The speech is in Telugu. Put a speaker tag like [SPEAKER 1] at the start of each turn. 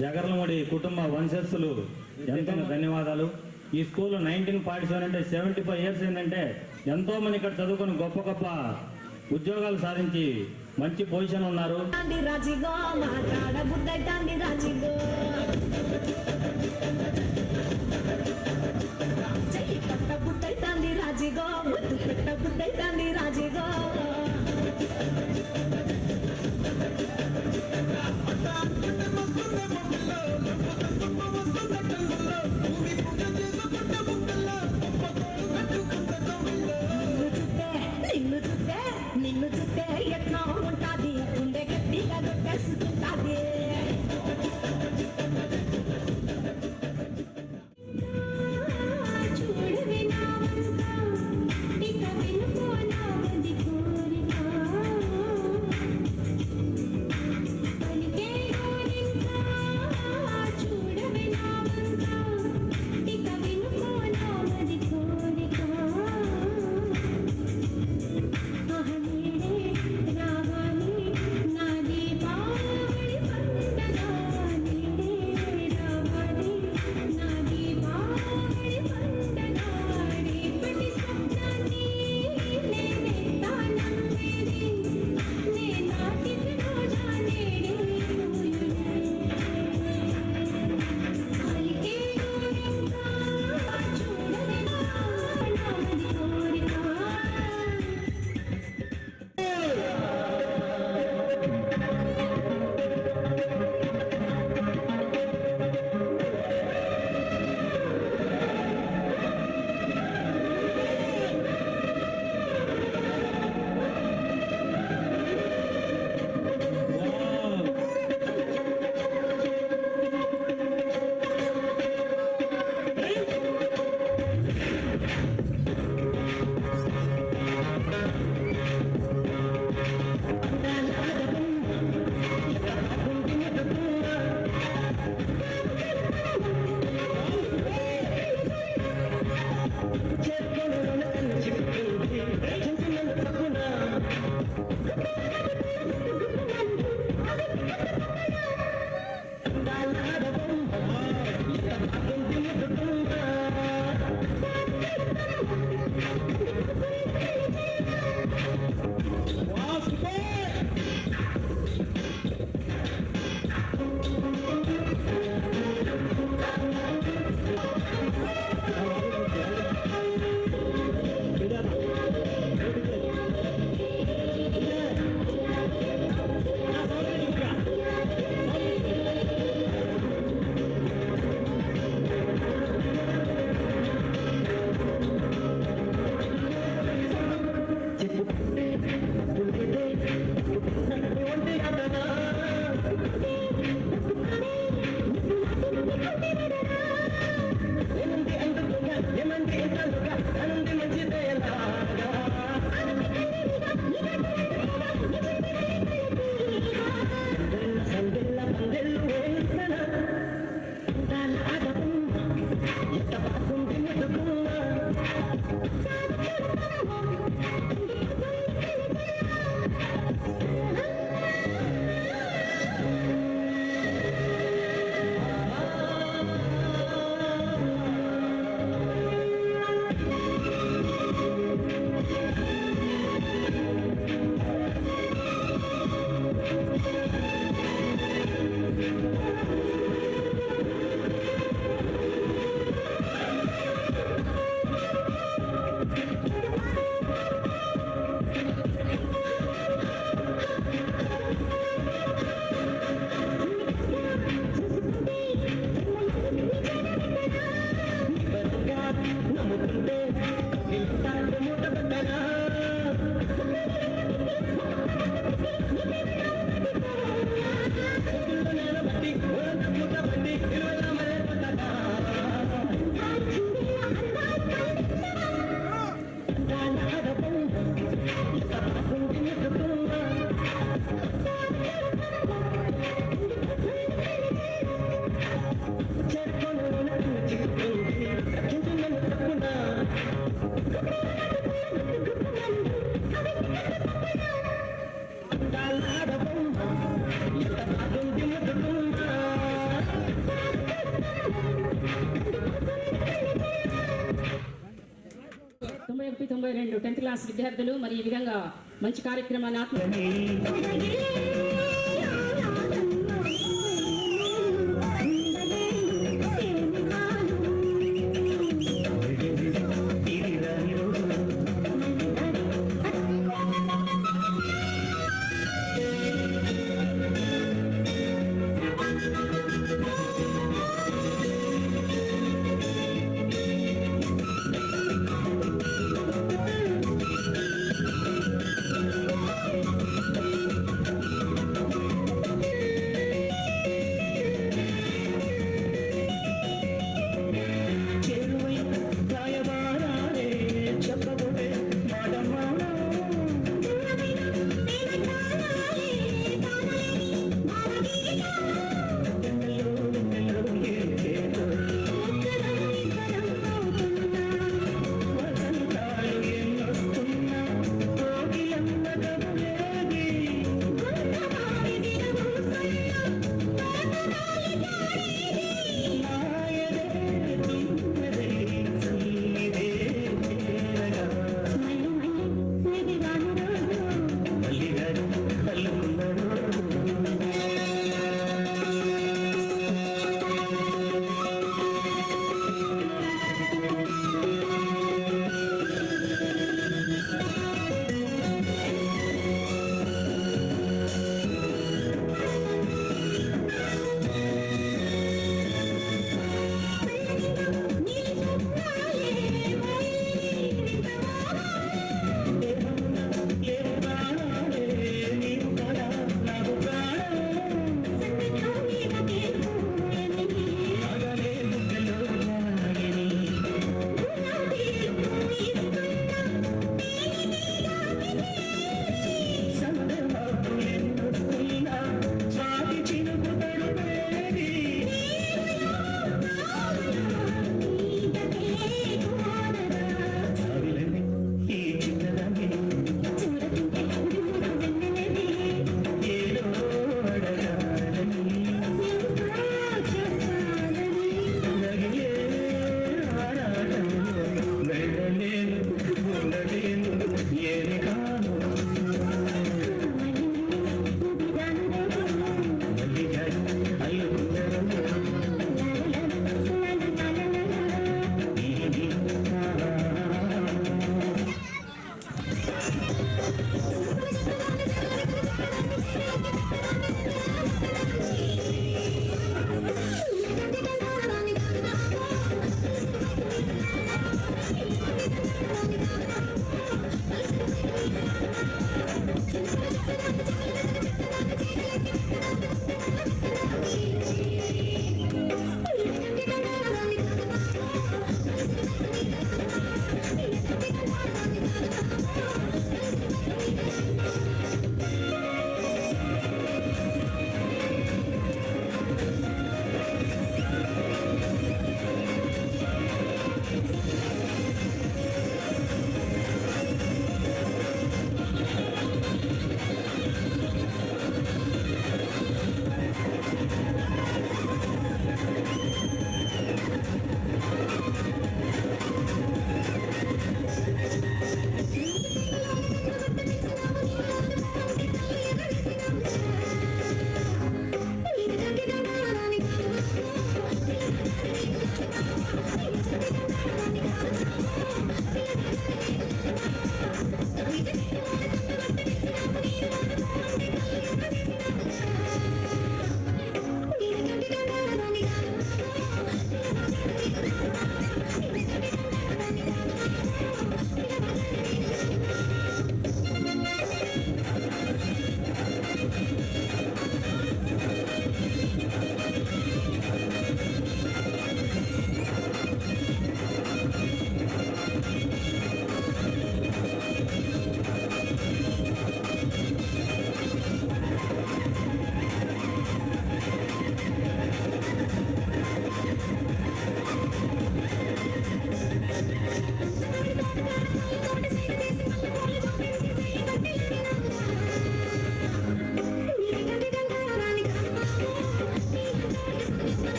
[SPEAKER 1] జగర్లముడి కుటుంబ వంశస్థులు ఎంతో ధన్యవాదాలు. ఈ స్కూల్ నైన్టీన్ ఫార్టీ సెవెన్ అంటే సెవెంటీ ఫైవ్ ఇయర్స్ ఏంటంటే ఎంతో మంది ఇక్కడ చదువుకుని గొప్ప గొప్ప ఉద్యోగాలు సాధించి మంచి పొజిషన్ ఉన్నారు.
[SPEAKER 2] తొంభై రెండు టెన్త్ క్లాస్ విద్యార్థులు మరి ఈ విధంగా మంచి కార్యక్రమాన్ని ఆత్మ